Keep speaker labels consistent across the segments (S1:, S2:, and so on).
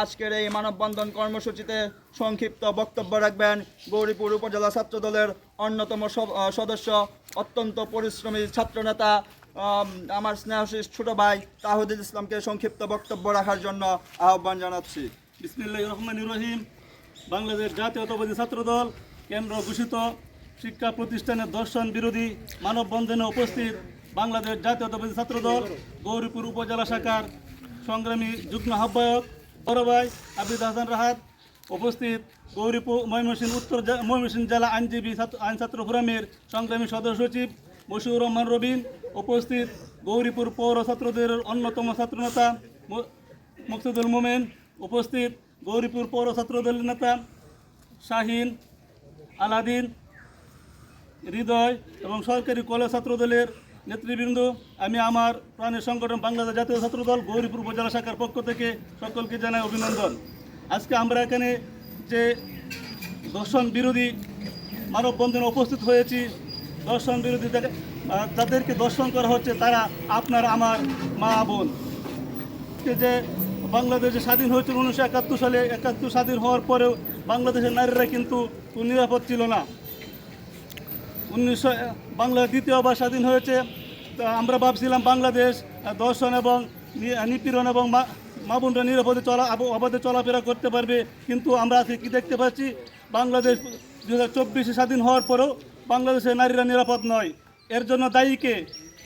S1: আজকের এই মানববন্ধন কর্মসূচিতে সংক্ষিপ্ত বক্তব্য রাখবেন গৌরীপুর উপজেলা ছাত্র দলের অন্যতম সদস্য, অত্যন্ত পরিশ্রমী ছাত্রনেতা আমার স্নেহশীষ ছোট ভাই তাহুদুল ইসলামকে সংক্ষিপ্ত বক্তব্য রাখার জন্য আহ্বান জানাচ্ছি।
S2: বিসমিল্লাহ রহমান রহিম। বাংলাদেশ জাতীয়তাবাদী ছাত্রদল কেন্দ্র ঘোষিত শিক্ষা প্রতিষ্ঠানের দর্শন বিরোধী মানববন্ধনে উপস্থিত বাংলাদেশ জাতীয়তাবাদী ছাত্রদল গৌরীপুর উপজেলা শাখার সংগ্রামী যুগ্ম আহ্বায়ক বড় আবিদ হাসান রাহাত উপস্থিত গৌরীপুর ময়মনসিংহ উত্তর ময়মনসিংহ জেলা আইনজীবী ছাত্র আইন ছাত্র ফোরামের সংগ্রামী সদস্য সচিব মশিউর রহমান রবিন, উপস্থিত গৌরীপুর পৌর ছাত্রদের অন্যতম ছাত্রনেতা ম- মুকসুদুল মোমেন, উপস্থিত গৌরীপুর পৌর ছাত্রদলের নেতা শাহিন আলাদিন হৃদয় এবং সরকারি কলেজ ছাত্রদলের নেতৃবৃন্দ, আমি আমার প্রাণের সংগঠন বাংলাদেশ জাতীয় ছাত্রদল গৌরীপুর উপজেলা শাখার পক্ষ থেকে সকলকে জানাই অভিনন্দন। আজকে আমরা এখানে যে দর্শন বিরোধী মানববন্ধনে উপস্থিত হয়েছি, দর্শন বিরোধী যাদেরকে দর্শন করা হচ্ছে তারা আপনার আমার মা বোন। যে বাংলাদেশে স্বাধীন হয়েছিল উনিশশো একাত্তর সালে, একাত্তর স্বাধীন হওয়ার পরেও বাংলাদেশের নারীরা কিন্তু নিরাপদ ছিল না। উনিশশো বাংলা দ্বিতীয়বার স্বাধীন হয়েছে আমরা ভাবছিলাম বাংলাদেশ দর্শন এবং নিপীড়ন এবং মা মা বোনরা নিরাপদে চলা অবাধে চলাফেরা করতে পারবে। কিন্তু আমরা আজকে কী দেখতে পাচ্ছি? বাংলাদেশ দু হাজার স্বাধীন হওয়ার পরেও বাংলাদেশের নারীরা নিরাপদ নয়। এর জন্য দায়ীকে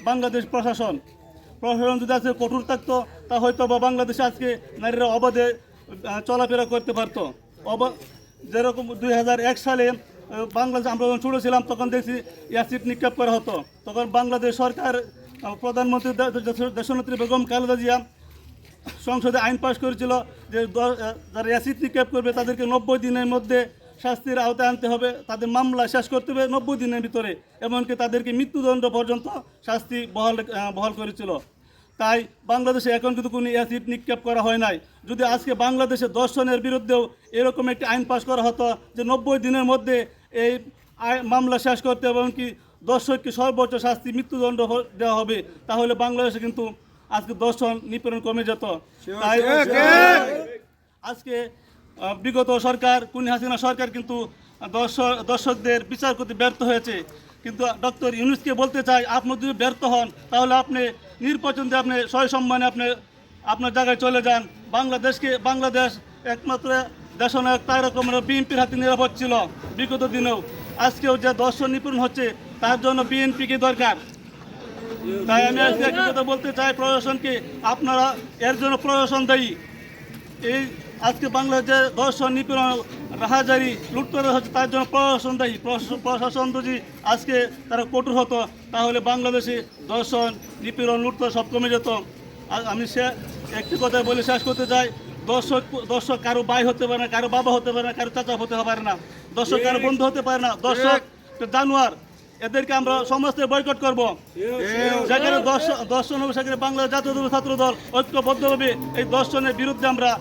S2: বাংলাদেশ প্রশাসন। প্রশাসন যদি আজকে কঠোর থাকতো, তা হয়তো বা বাংলাদেশে আজকে নারীরা অবাধে চলাফেরা করতে পারতো। অবা, যেরকম দুই সালে বাংলাদেশ আমরা যখন ছোটো ছিলাম, তখন দেখছি অ্যাসিড নিক্ষেপ করা হতো। তখন বাংলাদেশ সরকার প্রধানমন্ত্রী দেশনেত্রী বেগম খালেদা জিয়া সংসদে আইন পাশ করেছিল যে যারা অ্যাসিড নিক্ষেপ করবে, তাদেরকে নব্বই দিনের মধ্যে শাস্তির আওতায় আনতে হবে, তাদের মামলা শেষ করতে হবে নব্বই দিনের ভিতরে। এমনকি তাদেরকে মৃত্যুদণ্ড পর্যন্ত শাস্তি বহাল বহাল করেছিল। তাই বাংলাদেশে এখন কিন্তু কোনো অ্যাসিড নিক্ষেপ করা হয় নাই। যদি আজকে বাংলাদেশে দর্শনের বিরুদ্ধেও এরকম একটি আইন পাশ করা হতো যে নব্বই দিনের মধ্যে এই মামলা শেষ করতে হবে এমনকি দর্শককে সর্বোচ্চ শাস্তি মৃত্যুদণ্ড দেওয়া হবে তাহলে বাংলাদেশে কিন্তু আজকে দর্শন নিপীড়ন কমে যেত। তাই আজকে বিগত সরকার কুনি হাসিনা সরকার কিন্তু দর্শক দর্শকদের বিচার করতে ব্যর্থ হয়েছে। কিন্তু ডক্টর ইউনুসকে বলতে চাই আপনি যদি ব্যর্থ হন তাহলে আপনি নির্বাচন দিয়ে আপনি সয় সম্মানে আপনি আপনার জায়গায় চলে যান। বাংলাদেশকে বাংলাদেশ একমাত্র দেশনায়ক তার রকমের বিএনপির হাতে নিরাপদ ছিল বিগত দিনেও। আজকেও যে দর্শন নিপীড়ন হচ্ছে, তার জন্য বিএনপিকে দরকার? তাই আমি আজকে একটা কথা বলতে চাই প্রশাসনকে আপনারা এর জন্য প্রশাসন দায়ী? এই আজকে বাংলাদেশে দর্শন নিপীড়ন রাহাজারি লুটপাট হচ্ছে, তার জন্য প্রশাসন দায়ী। প্রশাসন- যদি আজকে তারা কঠোর হতো, তাহলে বাংলাদেশে দর্শন, নিপীড়ন লুটপাট সব কমে যেত। আর আমি সে একটি কথা বলে শেষ করতে চাই, দর্শক দর্শক কারও ভাই হতে পারে না, কারও বাবা হতে পারে না, কারও চাচা হতে পারে না, দর্শক কারও বন্ধু হতে পারে না। দর্শক জানোয়ার, এদেরকে আমরা সমস্ত বয়কট করব। যেখানে দর্শন হবে, সেখানে বাংলাদেশ জাতীয় ছাত্র দল ঐক্যবদ্ধভাবে এই দর্শনের বিরুদ্ধে আমরা